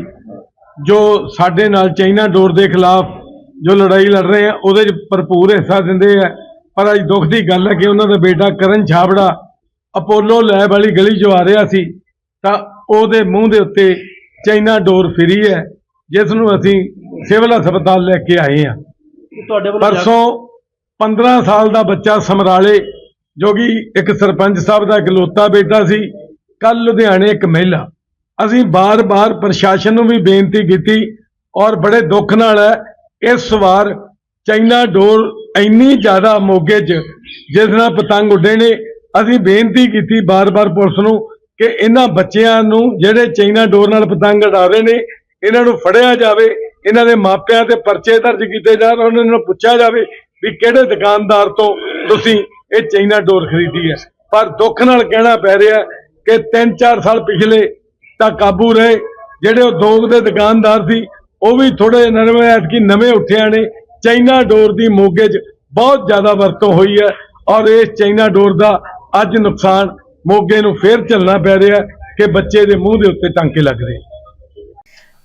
[SPEAKER 11] ਜੋ ਸਾਡੇ ਨਾਲ ਚਾਈਨਾ ਡੋਰ ਦੇ ਖਿਲਾਫ ਜੋ ਲੜਾਈ ਲੜ ਰਹੇ ਆ, ਉਹਦੇ 'ਚ ਭਰਪੂਰ ਹਿੱਸਾ ਦਿੰਦੇ ਆ। ਪਰ ਅੱਜ ਦੁੱਖ ਦੀ ਗੱਲ ਹੈ ਕਿ ਉਹਨਾਂ ਦਾ ਬੇਟਾ ਕਰਨ ਛਾਬੜਾ ਅਪੋਲੋ ਲੈਬ ਵਾਲੀ ਗਲੀ 'ਚੋਂ ਆ ਰਿਹਾ ਸੀ ਤਾਂ ਉਹਦੇ ਮੂੰਹ ਦੇ ਉੱਤੇ ਚਾਈਨਾ ਡੋਰ ਫਿਰੀ ਹੈ ਜਿਸ ਨੂੰ ਅਸੀਂ ਸਿਵਲ ਹਸਪਤਾਲ ਲੈ ਕੇ ਆਏ ਆ ਪਰਸੋਂ 15 ਸਾਲ ਦਾ ਬੱਚਾ ਸਮਰਾਲੇ ਜੋ ਕਿ ਇੱਕ ਸਰਪੰਚ ਸਾਹਿਬ ਦਾ ਇਕਲੌਤਾ ਬੇਟਾ ਸੀ ਕੱਲ ਲੁਧਿਆਣੇ ਇੱਕ ਮਹਿਲਾ। ਅਸੀਂ ਬਾਰ-ਬਾਰ ਪ੍ਰਸ਼ਾਸਨ ਨੂੰ ਵੀ ਬੇਨਤੀ ਕੀਤੀ ਔਰ ਬੜੇ ਦੁੱਖ ਨਾਲ ਹੈ ਇਸ ਵਾਰ ਚਾਈਨਾ ਡੋਰ ਇੰਨੀ ਜ਼ਿਆਦਾ ਮੋਗੇ 'ਚ, ਜਿਸ ਨਾਲ ਪਤੰਗ ਉੱਡੇ ਨੇ। ਅਸੀਂ ਬੇਨਤੀ ਕੀਤੀ ਬਾਰ-ਬਾਰ ਪੁਲਿਸ ਨੂੰ ਕਿ ਇਹਨਾਂ ਬੱਚਿਆਂ ਨੂੰ ਜਿਹੜੇ ਚਾਈਨਾ ਡੋਰ ਨਾਲ ਪਤੰਗ ਉਡਾ ਰਹੇ ਨੇ, ਇਹਨਾਂ ਨੂੰ ਫੜਿਆ ਜਾਵੇ, ਇਹਨਾਂ ਦੇ ਮਾਪਿਆਂ ਤੇ ਪਰਚੇ ਦਰਜ ਕੀਤੇ ਜਾਣ, ਉਹਨਾਂ ਨੂੰ ਪੁੱਛਿਆ ਜਾਵੇ ਵੀ ਕਿਹੜੇ ਦੁਕਾਨਦਾਰ ਤੋਂ ਤੁਸੀਂ ਇਹ ਚਾਈਨਾ ਡੋਰ ਖਰੀਦੀ ਹੈ। ਪਰ ਦੁੱਖ ਨਾਲ ਕਹਿਣਾ ਪੈ ਰਿਹਾ ਕਿ 3-4 ਸਾਲ ਪਿਛਲੇ ਤਾਂ ਕਾਬੂ ਰਹੇ। ਜਿਹੜੇ ਉਦਯੋਗ ਦੇ ਦੁਕਾਨਦਾਰ ਸੀ, ਉਹ ਵੀ ਥੋੜੇ ਨਰਮੇ ਐਤਕੀ ਨਵੇਂ ਉੱਠਿਆ ਨੇ। ਚਾਈਨਾ ਡੋਰ ਦੀ ਮੋਗੇ 'ਚ ਬਹੁਤ ਜ਼ਿਆਦਾ ਵਰਤੋਂ ਹੋਈ ਹੈ ਔਰ ਇਸ ਚਾਈਨਾ ਡੋਰ ਦਾ ਅੱਜ ਨੁਕਸਾਨ ਮੋਗੇ ਨੂੰ ਫੇਰ ਝੱਲਣਾ ਪੈ ਰਿਹਾ ਕਿ ਬੱਚੇ ਦੇ ਮੂੰਹ ਦੇ ਉੱਤੇ ਟਾਂਕੇ ਲੱਗ ਰਹੇ।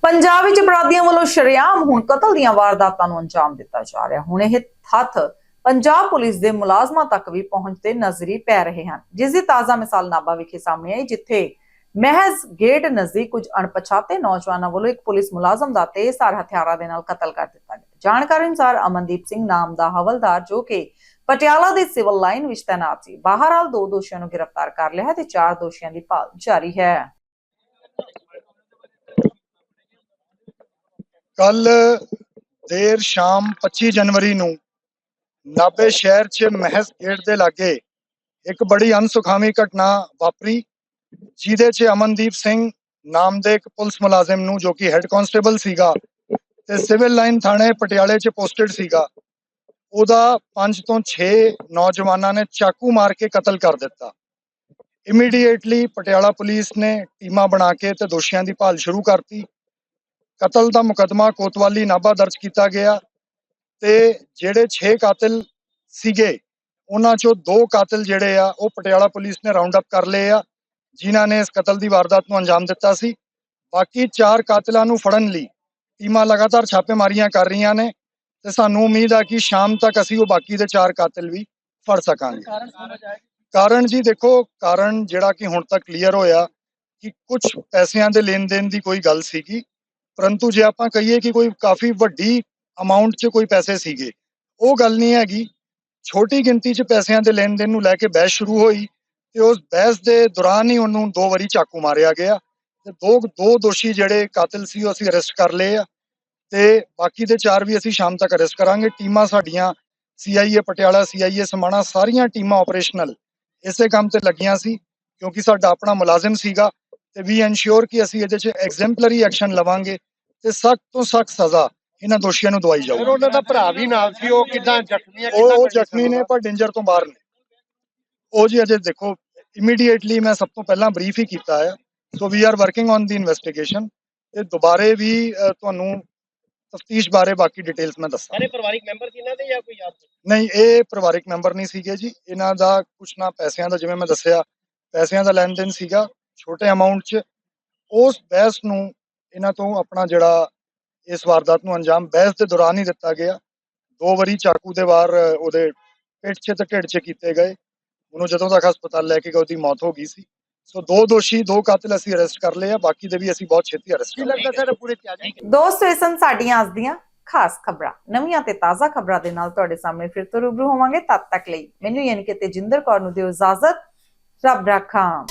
[SPEAKER 1] ਪੰਜਾਬ ਵਿੱਚ ਅਪਰਾਧੀਆਂ ਵੱਲੋਂ ਸ਼ਰੇਆਮ ਹੁਣ ਕਤਲ ਦੀਆਂ ਵਾਰਦਾਤਾਂ ਨੂੰ ਅੰਜਾਮ ਦਿੱਤਾ ਜਾ ਰਿਹਾ। ਹੁਣ ਇਹ ਹੱਥ ਪੰਜਾਬ ਪੁਲਿਸ ਦੇ ਮੁਲਾਜ਼ਮਾਂ ਤੱਕ ਵੀ ਪਹੁੰਚਦੇ ਨਜ਼ਰੀ ਪੈ ਰਹੇ ਹਨ। ਜਿਸ ਦੀ ਤਾਜ਼ਾ ਮਿਸਾਲ ਨਾਭਾ ਵਿਖੇ ਸਾਹਮਣੇ ਆਈ, ਜਿੱਥੇ ਮਹਿਜ਼ ਗੇਟ ਨਜ਼ਦੀਕ ਕੁਝ ਅਣਪਛਾਤੇ ਨੌਜਵਾਨਾਂ ਵੱਲੋਂ ਇੱਕ ਪੁਲਿਸ ਮੁਲਾਜ਼ਮ ਦਾ ਤੇਜ਼ਧਾਰ ਹਥਿਆਰਾਂ ਦੇ ਨਾਲ ਕਤਲ ਕਰ ਦਿੱਤਾ ਗਿਆ। ਜਾਣਕਾਰੀ ਅਨੁਸਾਰ ਅਮਨਦੀਪ ਸਿੰਘ ਨਾਮ ਦਾ ਹਵਲਦਾਰ ਜੋ ਕਿ ਪਟਿਆਲਾ ਦੀ ਸਿਵਲ ਲਾਈਨ ਵਿੱਚ ਤੈਨਾਤ ਸੀ, ਬਾਹਰਹਾਲ ਦੋ ਦੋਸ਼ੀਆਂ ਨੂੰ ਗ੍ਰਿਫਤਾਰ ਕਰ ਲਿਆ ਹੈ ਤੇ ਚਾਰ ਦੋਸ਼ੀਆਂ ਦੀ ਭਾਲ ਜਾਰੀ ਹੈ।
[SPEAKER 12] ਕੱਲ ਦੇਰ ਸ਼ਾਮ 25 ਜਨਵਰੀ ਨੂੰ ਨਾਭੇ ਸ਼ਹਿਰ 'ਚ ਮਹਿਸ ਗੇਟ ਦੇ ਲਾਗੇ ਇੱਕ ਬੜੀ ਅਨਸੁਖਾਵੀ ਘਟਨਾ ਵਾਪਰੀ। ਜਿਹਦੇ 'ਚ ਅਮਨਦੀਪ ਸਿੰਘ ਨਾਮ ਦੇ ਇੱਕ ਪੁਲਿਸ ਮੁਲਾਜ਼ਮ ਨੂੰ ਜੋ ਕਿ ਹੈੱਡ ਕਾਂਸਟੇਬਲ ਸੀਗਾ ਤੇ ਸਿਵਲ ਲਾਈਨ ਥਾਣੇ ਪਟਿਆਲੇ 'ਚ ਪੋਸਟਡ ਸੀਗਾ, ਉਹਦਾ 5 ਤੋਂ 6 ਨੌਜਵਾਨਾਂ ਨੇ ਚਾਕੂ ਮਾਰ ਕੇ ਕਤਲ ਕਰ ਦਿੱਤਾ। ਇਮੀਡੀਏਟਲੀ ਪਟਿਆਲਾ ਪੁਲਿਸ ਨੇ ਟੀਮਾਂ ਬਣਾ ਕੇ ਤੇ ਦੋਸ਼ੀਆਂ ਦੀ ਭਾਲ ਸ਼ੁਰੂ ਕਰਤੀ। ਕਤਲ ਦਾ ਮੁਕੱਦਮਾ ਕੋਤਵਾਲੀ ਨਾਭਾ ਦਰਜ ਕੀਤਾ ਗਿਆ ਤੇ ਜਿਹੜੇ 6 ਕਾਤਲ ਸੀਗੇ, ਉਹਨਾਂ ਚੋਂ ਦੋ ਕਾਤਿਲ ਜਿਹੜੇ ਆ, ਉਹ ਪਟਿਆਲਾ ਪੁਲਿਸ ਨੇ ਰਾਉਂਡ ਅਪ ਕਰ ਲਏ ਆ। ਜਿਨ੍ਹਾਂ ਨੇ ਇਸ ਕਤਲ ਦੀ ਵਾਰਦਾਤ ਨੂੰ ਅੰਜਾਮ ਦਿੱਤਾ ਸੀ। ਬਾਕੀ ਚਾਰ ਕਾਤਿਲਾਂ ਨੂੰ ਫੜਨ ਲਈ ਟੀਮਾਂ ਲਗਾਤਾਰ ਛਾਪੇਮਾਰੀਆਂ ਕਰ ਰਹੀਆਂ ਨੇ ਤੇ ਸਾਨੂੰ ਉਮੀਦ ਆ ਕਿ ਸ਼ਾਮ ਤੱਕ ਅਸੀਂ ਉਹ ਬਾਕੀ ਦੇ ਚਾਰ ਕਾਤਿਲ ਵੀ ਫੜ ਸਕਾਂਗੇ। ਕਾਰਨ ਜੀ ਦੇਖੋ ਕਾਰਨ ਜਿਹੜਾ ਕਿ ਹੁਣ ਤੱਕ ਕਲੀਅਰ ਹੋਇਆ ਕਿ ਕੁਝ ਪੈਸਿਆਂ ਦੇ ਲੈਣ ਦੇਣ ਦੀ ਕੋਈ ਗੱਲ ਸੀਗੀ। ਪਰੰਤੂ ਜੇ ਆਪਾਂ ਕਹੀਏ ਕਿ ਕੋਈ ਕਾਫੀ ਵੱਡੀ ਅਮਾਉਂਟ 'ਚ ਕੋਈ ਪੈਸੇ ਸੀਗੇ ਉਹ ਗੱਲ ਨਹੀਂ ਹੈਗੀ। ਛੋਟੀ ਗਿਣਤੀ 'ਚ ਪੈਸਿਆਂ ਦੇ ਲੈਣ ਦੇਣ ਨੂੰ ਲੈ ਕੇ ਬਹਿਸ ਸ਼ੁਰੂ ਹੋਈ। ਤੇ ਉਸ ਬਹਿਸ ਦੇ ਦੌਰਾਨ ਹੀ ਉਹਨੂੰ ਦੋ ਵਾਰੀ ਚਾਕੂ ਮਾਰਿਆ ਗਿਆ ਤੇ ਦੋ ਦੋ ਦੋਸ਼ੀ ਜਿਹੜੇ ਕਾਤਿਲ ਸੀ ਉਹ ਅਸੀਂ ਅਰੈਸਟ ਕਰ ਲਏ ਆ ਤੇ ਬਾਕੀ ਦੇ ਚਾਰ ਵੀ ਅਸੀਂ ਸ਼ਾਮ ਤੱਕ ਅਰੈਸਟ ਕਰਾਂਗੇ। ਟੀਮਾਂ ਸਾਡੀਆਂ ਸੀਆਈਏ ਪਟਿਆਲਾ ਸੀਆਈਏ ਸਮਾਣਾ ਸਾਰੀਆਂ ਟੀਮਾਂ ਆਪਰੇਸ਼ਨਲ ਇਸੇ ਕੰਮ ਤੇ ਲੱਗੀਆਂ ਸੀ ਕਿਉਂਕਿ ਸਾਡਾ ਆਪਣਾ ਮੁਲਾਜ਼ਮ ਸੀਗਾ ਤੇ ਵੀ ਇਨਸ਼ੋਰ ਕਿ ਅਸੀਂ ਇਹਦੇ 'ਚ ਐਗਜ਼ੈਂਪਲਰੀ ਐਕਸ਼ਨ ਲਵਾਂਗੇ ਤੇ ਸਖਤ ਤੋਂ ਸਖਤ ਸਜ਼ਾ ਇਹਨਾਂ ਦੋਸ਼ੀਆਂ ਨੂੰ ਦਵਾਈ ਜਾਊਗੀ।
[SPEAKER 4] ਉਹਨਾਂ ਦਾ ਭਰਾ ਵੀ ਨਾਲ ਸੀ ਉਹ ਕਿਦਾਂ ਜ਼ਖਮੀ
[SPEAKER 12] ਉਹ ਉਹ ਜ਼ਖਮੀ ਨੇ ਪਰ ਡੇਂਜਰ ਤੋਂ ਬਾਹਰ ਨੇ। ਉਹ ਜੀ ਅਜੇ ਦੇਖੋ ਇਮੀਡੀਏਟਲੀ ਮੈਂ ਸਭ ਤੋਂ ਪਹਿਲਾਂ ਬਰੀਫ ਹੀ ਕੀਤਾ ਹੈ। So we are working on the investigation ਤੇ ਦੁਬਾਰੇ ਵੀ ਤੁਹਾਨੂੰ ਤਫਤੀਸ਼ ਬਾਰੇ ਬਾਕੀ ਡਿਟੇਲਸ ਮੈਂ ਦੱਸਾਂ।
[SPEAKER 4] ਸਾਰੇ ਪਰਿਵਾਰਿਕ ਮੈਂਬਰ ਸੀ ਇਹਨਾਂ ਦੇ ਜਾਂ ਕੋਈ ਯਾਦ
[SPEAKER 12] ਨਹੀਂ ਇਹ ਪਰਿਵਾਰਿਕ ਮੈਂਬਰ ਨਹੀਂ ਸੀਗੇ ਜੀ। ਇਹਨਾਂ ਦਾ ਕੁਛ ਨਾ ਪੈਸਿਆਂ ਦਾ ਜਿਵੇਂ ਮੈਂ ਦੱਸਿਆ ਪੈਸਿਆਂ ਦਾ ਲੈਣ ਦੇਣ ਸੀਗਾ ਛੋਟੇ ਅਮਾਉਂਟ 'ਚ। ਉਸ ਬਹਿਸ ਨੂੰ ਇਹਨਾਂ ਤੋਂ ਆਪਣਾ ਜਿਹੜਾ ਇਸ ਵਾਰਦਾਤ ਨੂੰ ਅੰਜਾਮ ਬਹਿਸ ਦੇ ਦੌਰਾਨ ਹੀ ਦਿੱਤਾ ਗਿਆ। ਦੋ ਵਾਰੀ ਚਾਕੂ ਦੇ ਵਾਰ ਉਹਦੇ ਪਿੱਠ 'ਚ ਤੇ ਢਿੱਡ 'ਚ ਕੀਤੇ ਗਏ। ਉਹਨੂੰ ਜਦੋਂ ਤੱਕ ਹਸਪਤਾਲ ਲੈ ਕੇ ਗਏ ਉਹਦੀ ਮੌਤ ਹੋ ਗਈ ਸੀ। ਸੋ ਦੋ ਦੋਸ਼ੀ ਦੋ ਕਾਤਿਲ ਅਸੀਂ ਅਰੈਸਟ ਕਰ ਲਏ ਆ ਬਾਕੀ ਦੇ ਵੀ ਅਸੀਂ ਬਹੁਤ ਛੇਤੀ ਅਰੈਸਟ
[SPEAKER 4] ਕੀ
[SPEAKER 12] ਕਰਾਂਗੇ
[SPEAKER 4] ਲੱਗਦਾ ਸਰ ਪੂਰੇ ਤਿਆਰੀ
[SPEAKER 1] ਦੋਸਤੋ ਇਹ ਸਨ ਸਾਡੀਆਂ ਅੱਜ ਦੀਆਂ ਖਾਸ ਖਬਰਾਂ। ਨਵੀਆਂ ਤੇ ਤਾਜ਼ਾ ਖਬਰਾਂ ਦੇ ਨਾਲ ਤੁਹਾਡੇ ਸਾਹਮਣੇ ਫਿਰ ਤੋਂ ਰੂਬਰੂ ਹੋਵਾਂਗੇ ਤਦ ਤੱਕ ਲਈ। ਮੈਨੂੰ ਯਾਨੀ ਕਿ ਤੇਜਿੰਦਰ ਕੌਰ ਨੂੰ ਦਿਓ ਇਜਾਜ਼ਤ। ਰੱਬ ਰਾਖਾ।